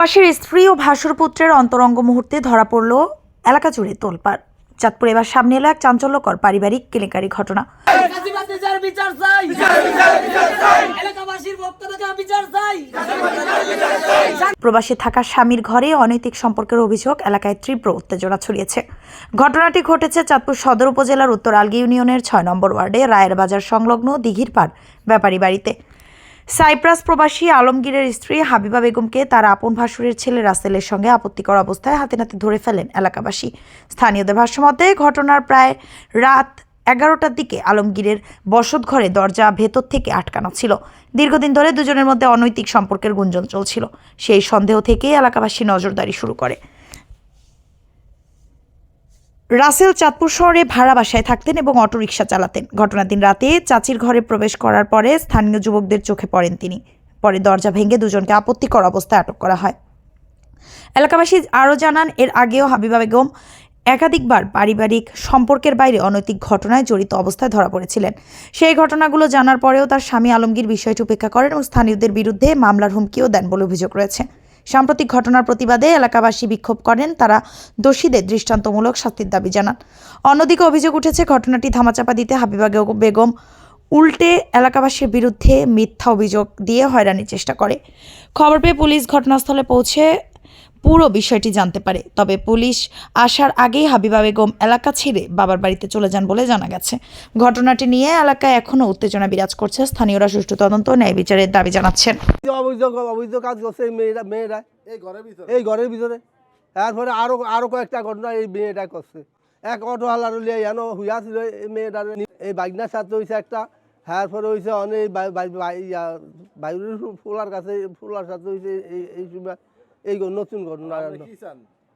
পাশের স্ত্রী ও ভাসুরপুত্রের অন্তরঙ্গ মুহূর্তে ধরা পড়ল এলাকা জুড়ে তোলপাড়। চাঁদপুর এবার সামনে এলো এক চাঞ্চল্যকর পারিবারিক কেলেঙ্কারি ঘটনা। প্রবাসী থাকা স্বামীর ঘরে অনৈতিক সম্পর্কের অভিযোগ এলাকায় তীব্র উত্তেজনা ছড়িয়েছে। ঘটনাটি ঘটেছে চাঁদপুর সদর উপজেলার উত্তর আলগি ইউনিয়নের ছয় নম্বর ওয়ার্ডে রায়ের বাজার সংলগ্ন দিঘির পাড় ব্যাপারী বাড়িতে। সাইপ্রাস প্রবাসী আলমগীরের স্ত্রী হাবিবা বেগমকে তার আপন ভাসুরের ছেলে রাসেলের সঙ্গে আপত্তিকর অবস্থায় হাতে নাতে ধরে ফেলেন এলাকাবাসী। স্থানীয়দের ভাষ্যমতে, ঘটনার প্রায় রাত এগারোটার দিকে আলমগীরের বসত ঘরে দরজা ভেতর থেকে আটকানো ছিল। দীর্ঘদিন ধরে দুজনের মধ্যে অনৈতিক সম্পর্কের গুঞ্জন চলছিল। সেই সন্দেহ থেকেই এলাকাবাসী নজরদারি শুরু করে। রাসেল চাঁদপুর শহরে ভাড়া বাসায় থাকতেন এবং অটোরিকশা চালাতেন। ঘটনার দিন রাতে চাচির ঘরে প্রবেশ করার পরে স্থানীয় যুবকদের চোখে পড়েন তিনি। পরে দরজা ভেঙে দুজনকে আপত্তিকর অবস্থায় আটক করা হয়। এলাকাবাসী আরও জানান, এর আগেও হাবিবা বেগম একাধিকবার পারিবারিক সম্পর্কের বাইরে অনৈতিক ঘটনায় জড়িত অবস্থায় ধরা পড়েছিলেন। সেই ঘটনাগুলো জানার পরেও তার স্বামী আলমগীর বিষয়টি উপেক্ষা করেন ও স্থানীয়দের বিরুদ্ধে মামলার হুমকিও দেন বলে অভিযোগ রয়েছে। সাম্প্রতিক ঘটনার প্রতিবাদে এলাকাবাসী বিক্ষোভ করেন, তারা দোষীদের দৃষ্টান্তমূলক শাস্তির দাবি জানান। অন্যদিকে অভিযোগ উঠেছে, ঘটনাটি ধামাচাপা দিতে হাবিবা বেগম উল্টে এলাকাবাসীর বিরুদ্ধে মিথ্যা অভিযোগ দিয়ে হয়রানির চেষ্টা করে। খবর পেয়ে পুলিশ ঘটনাস্থলে পৌঁছে পুরো বিষয়টি জানতে পারে। তবে পুলিশ আসার আগেই হাবিবা বেগম এলাকা ছেড়ে বাবার বাড়িতে চলে যান বলে জানা গেছে। ঘটনাটি নিয়ে এলাকায় এখনও উত্তেজনা বিরাজ করছে স্থানীয়রা সুষ্ঠু তদন্ত ন্যায় বিচারের দাবি জানাচ্ছেন। অবৈধ অবৈধ কাজ করছে মেয়েরা মেয়েরা। এই ঘরের ভিতরে? এই ঘরের ভিতরে। তারপরে আরও আরও কয়েকটা ঘটনা এই মেয়েটা করছে। এক অটো হালার লিয়ে এন হুইয়া ছিল এই মেয়েটার। এই বাইকনার সাথে হয়েছে একটা। তারপরে হয়েছে অনেক বাইরের ফুলার কাছে ফুলার সাথে হয়েছে এই এই সময়। এই নতুন ঘটনা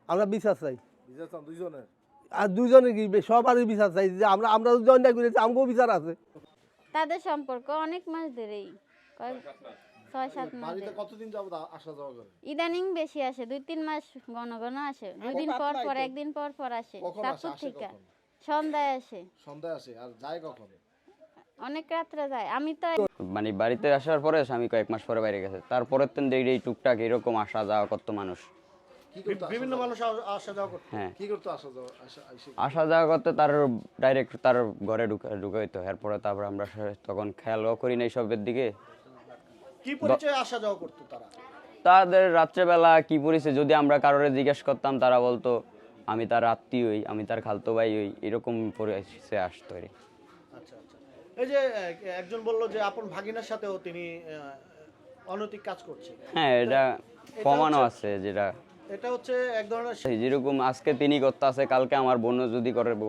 আমরা বিশ্বাস চাই। আর দুজনে কি সবারই বিচার চাই যে আমরা আমরা যদি করেছি আমাকেও বিচার আছে। তাদের সম্পর্ক অনেক মাস ধরেই। ছয় সাত মাস কতদিন যাবত আসা যাওয়া করে? ইদানিং বেশি আসে দুই তিন মাস ঘন ঘন আসে। দুই দিন পর পর একদিন পর পর আসে থেকে। সন্ধ্যায় আসে। সন্ধ্যায় আসে আর যায় কখন? অনেক রাত্রে যায়। আমি তো মানে বাড়িতে আসার পরে স্বামী কয়েক মাস পরে বাইরে গেছে। তারপরের দিন দেখি এই টুকটাক এরকম আসা যাওয়া করতো মানুষ। বিভিন্ন মানুষ আসা যাওয়া করতে? হ্যাঁ। কি করতে আসা যাওয়া আসা যাওয়া করতে তার ডাইরেক্ট তার ঘরে ঢুকা এরপরে তারপর আমরা তখন খেয়ালও করি না এইসবের দিকে। কি পরিচয় আসা যাওয়া করতো তারা? তাদের রাত্রেবেলা কি পরিছে যদি আমরা কারোরে জিজ্ঞেস করতাম তারা বলতো আমি তার আত্মীয় হই আমি তার খালতো ভাই হই এরকম পরিচয় আসতো আচ্ছা। এই যে একজন বলল যে আপন ভাগিনার সাথেও তিনি অনৈতিক কাজ করছে। হ্যাঁ এটা প্রমাণও আছে যেটা। এটা হচ্ছে এক ধরনের যেরকম আজকে তিনি করতে আছে কালকে আমার বোন যদি করব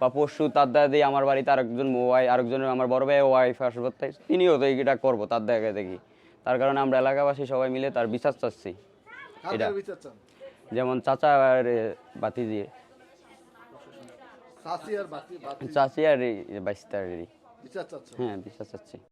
বা পরশু তার দাদা দিয়ে আমার বাড়িতে আরেকজন ওয়াই আরেকজন আমার বড় ভাই ওয়াইফ আসবে তাই তিনিও তো এটা করব তার দেখা দেখি। তার কারণে আমরা এলাকাবাসী সবাই মিলে তার বিচার চাচ্ছি। এটা যেমন চাচা আর এ, বাতি দিয়ে। শাসি আর বাতি চাচি আর এই বাইস্তার হ্যাঁ বিচার চাচ্ছি।